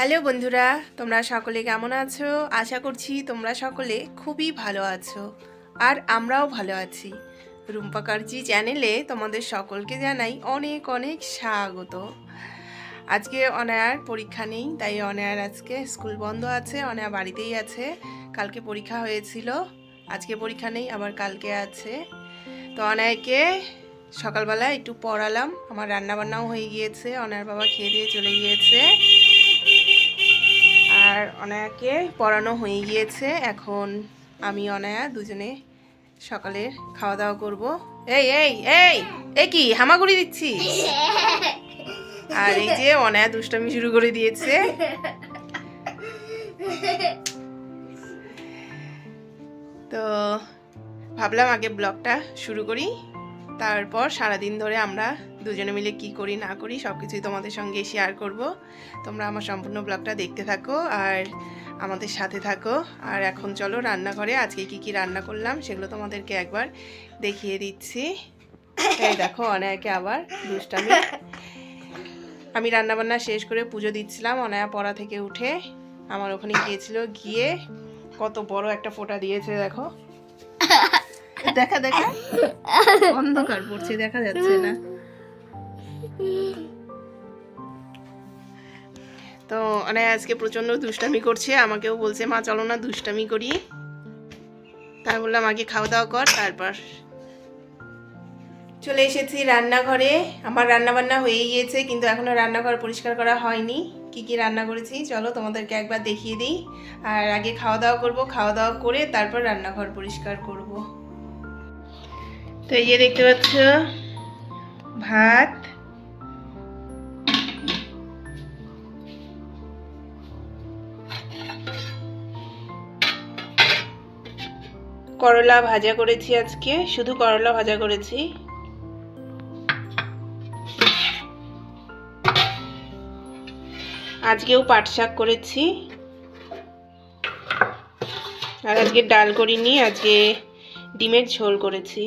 Hello বন্ধুরা, তোমরা সকলে কেমন আছো? আশা করছি তোমরা সকলে খুবই ভালো আছো আর আমরাও ভালো আছি। রুম্পা কার্জি চ্যানেলে তোমাদের সকলকে জানাই অনেক অনেক স্বাগত। আজকে অনায়ার পরীক্ষা নেই, তাই অনায়ার আজকে স্কুল বন্ধ আছে, অনায়া বাড়িতেই আছে। কালকে পরীক্ষা হয়েছিল, আজকে পরীক্ষা নেই, আবার কালকে আছে। তো অনায়কে সকালবেলা একটু পড়ালাম, আমার রান্নাবান্নাও হয়ে গিয়েছে, অনায়ার বাবা খেয়ে দিয়ে চলে গিয়েছে। আর অনায়াকে পড়ানো হয়ে গিয়েছে। এখন আমি, অনায়া, দুজনে সকালে খাওয়া দাওয়া করব। এই এই এই, এ কি, হামাগুড়ি দিচ্ছি আর এই যে অনায়া দুষ্টামি শুরু করে দিয়েছে। তো ভাবলাম আগে ব্লগটা শুরু করি। তারপর সারাদিন ধরে আমরা দুজনে মিলে কি করি, না করি সব কিছুই তোমাদের সঙ্গে শেয়ার করব। তোমরা আমার সম্পূর্ণ ব্লগটা দেখতে থাকো আর আমাদের সাথে থাকো। আর এখন চলো রান্নাঘরে, আজকে কি কি রান্না করলাম সেগুলো তোমাদেরকে একবার দেখিয়ে দিচ্ছি। এই দেখো, অনায়াকে আবার দুষ্টামি। আমি রান্নাবান্না শেষ করে পুজো দিচ্ছিলাম, অনায়া পড়া থেকে উঠে আমার ওখানে গিয়েছিল, গিয়ে কত বড় একটা ফোঁটা দিয়েছে, দেখো। দেখা দেখা অন্ধকার পড়ছে দেখা যাচ্ছে না। তো মানে আজকে প্রচণ্ড দুষ্টামি করছে আমাকেও বলছে মা চলো না দুষ্টামি করি। তাই বললাম আগে খাওয়া দাওয়া কর তারপর চলে এসেছি রান্নাঘরে। আমার রান্না বান্না হয়ে গিয়েছে কিন্তু এখনও রান্নাঘর পরিষ্কার করা হয়নি। কি কি রান্না করেছি চলো তোমাদেরকে একবার দেখিয়ে দিই। আর আগে খাওয়া দাওয়া করব খাওয়া দাওয়া করে তারপর রান্নাঘর পরিষ্কার করব। তো এই যে দেখতে পাচ্ছ, ভাত, করলা ভাজা করেছি আজকে, শুধু করলা ভাজা করেছি। আজকেও পাট শাক করেছি। আর আজকে ডাল করিনি, আজকে ডিমের ঝোল করেছি।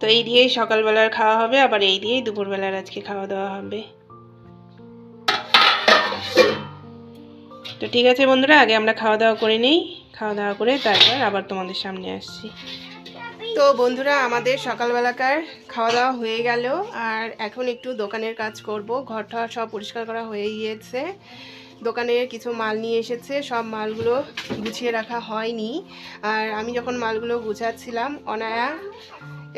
তো এই দিয়েই সকালবেলার খাওয়া হবে, আবার এই দিয়েই দুপুরবেলার আজকে খাওয়া দাওয়া হবে। তো ঠিক আছে বন্ধুরা, আগে আমরা খাওয়া দাওয়া করে নিই। খাওয়া দাওয়া করে তারপর আবার তোমাদের সামনে আসছি। তো বন্ধুরা, আমাদের সকালবেলাকার খাওয়া দাওয়া হয়ে গেল, আর এখন একটু দোকানের কাজ করব। ঘরটা সব পরিষ্কার করা হয়ে গিয়েছে। দোকানের কিছু মাল নিয়ে এসেছে, সব মালগুলো গুছিয়ে রাখা হয়নি। আর আমি যখন মালগুলো গুছাচ্ছিলাম, অনায়া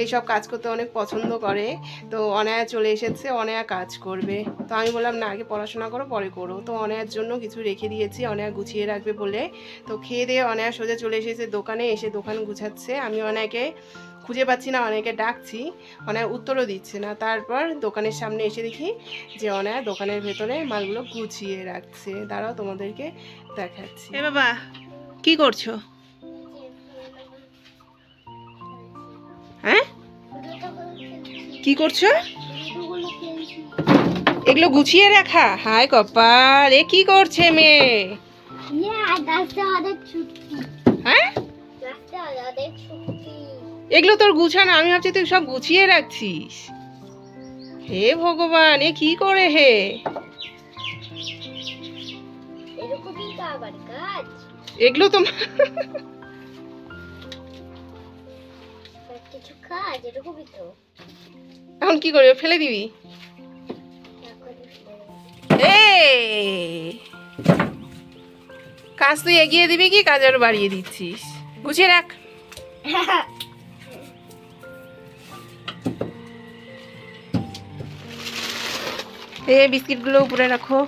এইসব কাজ করতে অনেক পছন্দ করে। তো অনায়া চলে এসেছে, অনায়া কাজ করবে। তো আমি বললাম, না, আগে পড়াশোনা করো, পরে করো। তো অনায়ার জন্য কিছু রেখে দিয়েছি, অনায়া গুছিয়ে রাখবে বলে। তো খেয়ে দিয়ে অনায়া সোজা চলে এসেছে দোকানে, এসে দোকান গুছাচ্ছে। আমি অনেকে খুঁজে পাচ্ছি না অনেকে ডাকছি। অনেক উত্তরও দিচ্ছে না। তারপর দোকানের সামনে এসে দেখি যে অনায়া দোকানের ভেতরে মালগুলো গুছিয়ে রাখছে। দাঁড়াও তোমাদেরকে দেখাচ্ছি। এ বাবা, কি করছ? হ্যাঁ? কি করছ? এগুলো গুছিয়ে রাখা হায় কপাল এ কি করছে মেয়ে? হ্যাঁ? এগুলো তোর গুছানো আমি ভাবছি তুই সব গুছিয়ে রাখছিস। হে ভগবান এ কি করে হে? এগুলো তো কিছু কাজ এরকমই তো এখন কি করবি? ফেলে দিবি? কাজ তুই এগিয়ে দিবি কি? কাজ আরও বাড়িয়ে দিচ্ছিস। গুছিয়ে রাখ। এই বিস্কিটগুলো উপরে রাখো।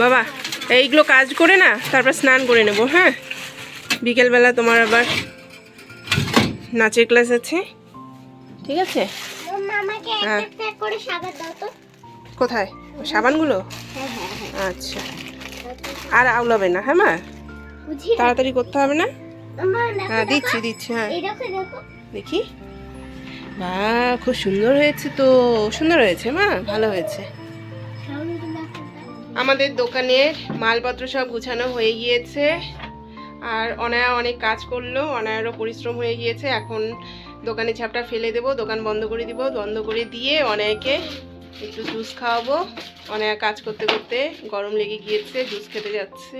বাবা, এইগুলো কাজ করে না, তারপর স্নান করে নেব হ্যাঁ? বিকেলবেলা তোমার আবার নাচের ক্লাস আছে। ঠিক আছে? হ্যাঁ। কোথায়? সাবানগুলো? হ্যাঁ হ্যাঁ আচ্ছা। আর আউলাবে না হ্যাঁ মা? তাড়াতাড়ি করতে হবে না? হ্যাঁ দিচ্ছি দিচ্ছি হ্যাঁ। দেখো বা খুব সুন্দর হয়েছে তো। সুন্দর হয়েছে মা ভালো হয়েছে। আমাদের দোকানের মালপত্র সব গুছানো হয়ে গিয়েছে। আর অনায়া অনেক কাজ করল, অনায়ারও পরিশ্রম হয়ে গিয়েছে। এখন দোকানে ছাপটা ফেলে দেবো, দোকান বন্ধ করে দিব। বন্ধ করে দিয়ে অনেকে একটু জুস খাওয়াবো। অনায়া কাজ করতে করতে গরম লেগে গিয়েছে, জুস খেতে যাচ্ছে।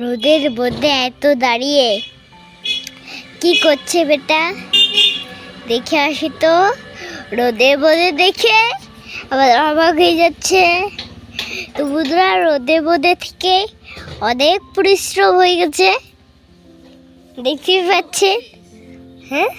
রোদের মধ্যে এত দাঁড়িয়ে কি করছে বেটা? দেখে আসি তো। রোদে বোধে দেখে আবার অবাক হয়ে যাচ্ছে। তো বুধরা রোদে বোধে থেকে অনেক পরিশ্রম হয়ে গেছে। দেখতেই পাচ্ছে হ্যাঁ?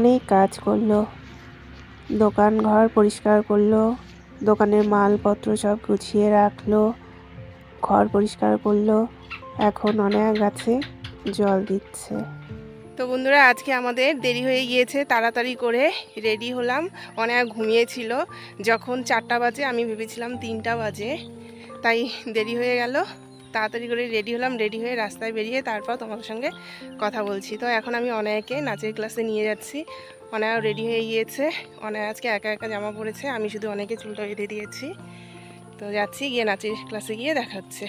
অনেক কাজ করল। দোকান ঘর পরিষ্কার করল। দোকানের মালপত্র সব গুছিয়ে রাখল। ঘর পরিষ্কার করল। এখন অনেক গাছে জল দিচ্ছে। তো বন্ধুরা, আজকে আমাদের দেরি হয়ে গিয়েছে, তাড়াতাড়ি করে রেডি হলাম। অনেক ঘুমিয়েছিল যখন চারটা বাজে, আমি ভেবেছিলাম তিনটা বাজে, তাই দেরি হয়ে গেল। তাড়াতাড়ি করে রেডি হলাম রেডি হয়ে রাস্তায় বেরিয়ে তারপর তোমাদের সঙ্গে কথা বলছি। তো এখন আমি অনায়কে নাচের ক্লাসে নিয়ে যাচ্ছি। অনেক রেডি হয়ে গিয়েছে। অনেক আজকে একা একা জামা পড়েছে আমি শুধু অনেকে চুলটা বেঁধে দিয়েছি। তো যাচ্ছি গিয়ে নাচের ক্লাসে গিয়ে দেখা হচ্ছে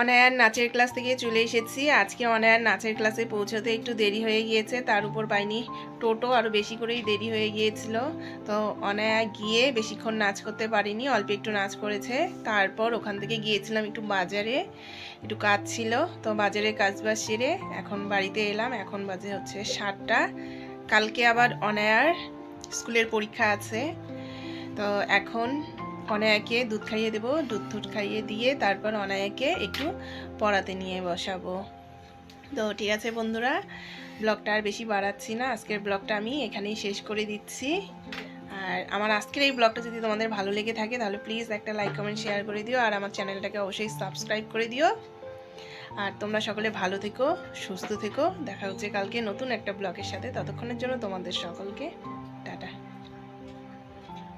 অনায়ার নাচের ক্লাস থেকে চলে এসেছি। আজকে অনায়ার নাচের ক্লাসে পৌঁছতে একটু দেরি হয়ে গিয়েছে, তার উপর পাইনি টোটো আরও বেশি করেই দেরি হয়ে গিয়েছিল। তো অনায়া গিয়ে বেশিক্ষণ নাচ করতে পারিনি, অল্প একটু নাচ করেছে। তারপর ওখান থেকে গিয়েছিলাম একটু বাজারে, একটু কাজ ছিল। তো বাজারে কাজ বাজ সেরে এখন বাড়িতে এলাম। এখন বাজে হচ্ছে সাতটা। কালকে আবার অনায়ার স্কুলের পরীক্ষা আছে। তো এখন অনায়াকে দুধ খাইয়ে দেবো, দুধ দুধ খাইয়ে দিয়ে তারপর অনায়াকে একটু পড়াতে নিয়ে বসাবো। তো ঠিক আছে বন্ধুরা, ব্লগটা আর বেশি বাড়াচ্ছি না, আজকের ব্লগটা আমি এখানেই শেষ করে দিচ্ছি। আর আমার আজকের এই ব্লগটা যদি তোমাদের ভালো লেগে থাকে, তাহলে প্লিজ একটা লাইক, কমেন্ট, শেয়ার করে দিও, আর আমার চ্যানেলটাকে অবশ্যই সাবস্ক্রাইব করে দিও। আর তোমরা সকলে ভালো থেকো, সুস্থ থেকো, দেখা হচ্ছে কালকে নতুন একটা ব্লগের সাথে, ততক্ষণের জন্য তোমাদের সকলকে